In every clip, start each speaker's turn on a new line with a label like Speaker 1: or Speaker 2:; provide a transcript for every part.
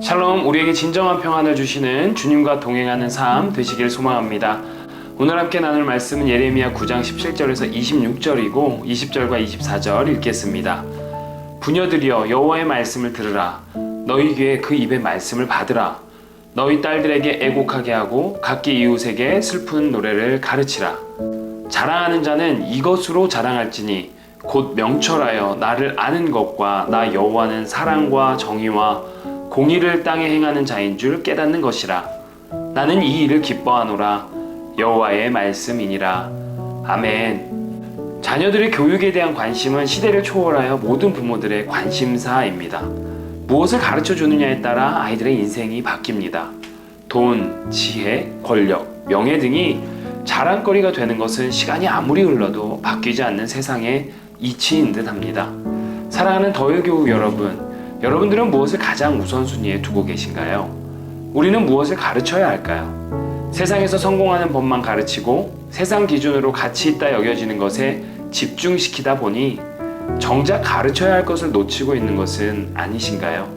Speaker 1: 샬롬, 우리에게 진정한 평안을 주시는 주님과 동행하는 삶 되시길 소망합니다. 오늘 함께 나눌 말씀은 예레미야 9장 17절에서 26절이고 20절과 24절 읽겠습니다. 부녀들이여 여호와의 말씀을 들으라. 너희 귀에 그 입의 말씀을 받으라. 너희 딸들에게 애곡하게 하고 각기 이웃에게 슬픈 노래를 가르치라. 자랑하는 자는 이것으로 자랑할지니 곧 명철하여 나를 아는 것과 나 여호와는 사랑과 정의와 공의를 땅에 행하는 자인 줄 깨닫는 것이라. 나는 이 일을 기뻐하노라. 여호와의 말씀이니라. 아멘. 자녀들의 교육에 대한 관심은 시대를 초월하여 모든 부모들의 관심사입니다. 무엇을 가르쳐 주느냐에 따라 아이들의 인생이 바뀝니다. 돈, 지혜, 권력, 명예 등이 자랑거리가 되는 것은 시간이 아무리 흘러도 바뀌지 않는 세상의 이치인 듯 합니다. 사랑하는 더유교우 여러분, 여러분들은 무엇을 가장 우선순위에 두고 계신가요? 우리는 무엇을 가르쳐야 할까요? 세상에서 성공하는 법만 가르치고 세상 기준으로 가치 있다 여겨지는 것에 집중시키다 보니 정작 가르쳐야 할 것을 놓치고 있는 것은 아니신가요?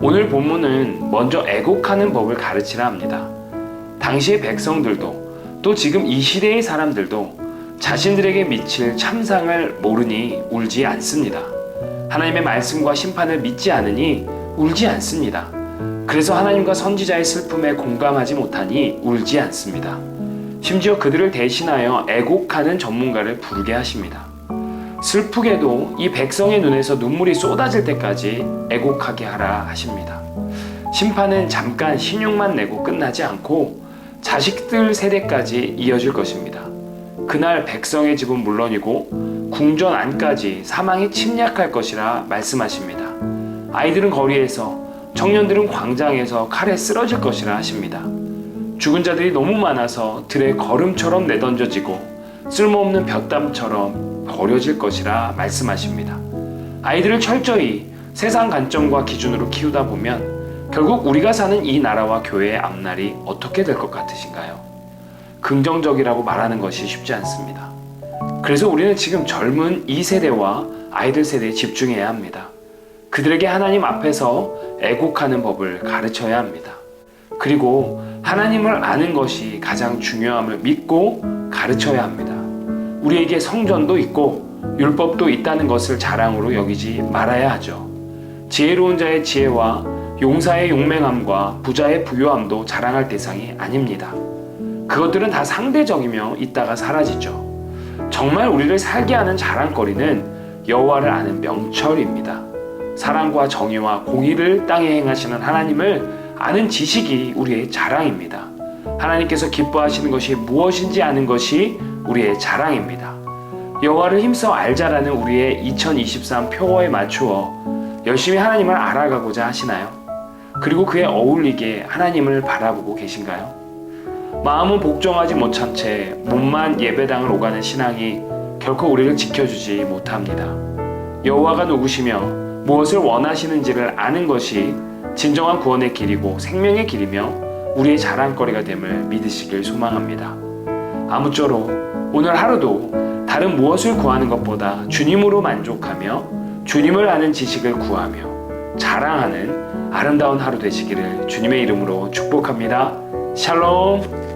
Speaker 1: 오늘 본문은 먼저 애곡하는 법을 가르치라 합니다. 당시의 백성들도 또 지금 이 시대의 사람들도 자신들에게 미칠 참상을 모르니 울지 않습니다. 하나님의 말씀과 심판을 믿지 않으니 울지 않습니다. 그래서 하나님과 선지자의 슬픔에 공감하지 못하니 울지 않습니다. 심지어 그들을 대신하여 애곡하는 전문가를 부르게 하십니다. 슬프게도 이 백성의 눈에서 눈물이 쏟아질 때까지 애곡하게 하라 하십니다. 심판은 잠깐 신용만 내고 끝나지 않고 자식들 세대까지 이어질 것입니다. 그날 백성의 집은 물론이고 궁전 안까지 사망이 침략할 것이라 말씀하십니다. 아이들은 거리에서 청년들은 광장에서 칼에 쓰러질 것이라 하십니다. 죽은 자들이 너무 많아서 들의 걸음처럼 내던져지고 쓸모없는 볕담처럼 버려질 것이라 말씀하십니다. 아이들을 철저히 세상 관점과 기준으로 키우다 보면 결국 우리가 사는 이 나라와 교회의 앞날이 어떻게 될 것 같으신가요? 긍정적이라고 말하는 것이 쉽지 않습니다. 그래서 우리는 지금 젊은 이 세대와 아이들 세대에 집중해야 합니다. 그들에게 하나님 앞에서 애곡하는 법을 가르쳐야 합니다. 그리고 하나님을 아는 것이 가장 중요함을 믿고 가르쳐야 합니다. 우리에게 성전도 있고 율법도 있다는 것을 자랑으로 여기지 말아야 하죠. 지혜로운 자의 지혜와 용사의 용맹함과 부자의 부유함도 자랑할 대상이 아닙니다. 그것들은 다 상대적이며 있다가 사라지죠. 정말 우리를 살게 하는 자랑거리는 여호와를 아는 명철입니다. 사랑과 정의와 공의를 땅에 행하시는 하나님을 아는 지식이 우리의 자랑입니다. 하나님께서 기뻐하시는 것이 무엇인지 아는 것이 우리의 자랑입니다. 여호와를 힘써 알자라는 우리의 2023 표어에 맞추어 열심히 하나님을 알아가고자 하시나요? 그리고 그에 어울리게 하나님을 바라보고 계신가요? 마음은 복종하지 못한 채 몸만 예배당을 오가는 신앙이 결코 우리를 지켜주지 못합니다. 여호와가 누구시며 무엇을 원하시는지를 아는 것이 진정한 구원의 길이고 생명의 길이며 우리의 자랑거리가 됨을 믿으시길 소망합니다. 아무쪼록 오늘 하루도 다른 무엇을 구하는 것보다 주님으로 만족하며 주님을 아는 지식을 구하며 자랑하는 아름다운 하루 되시기를 주님의 이름으로 축복합니다. 샬롬!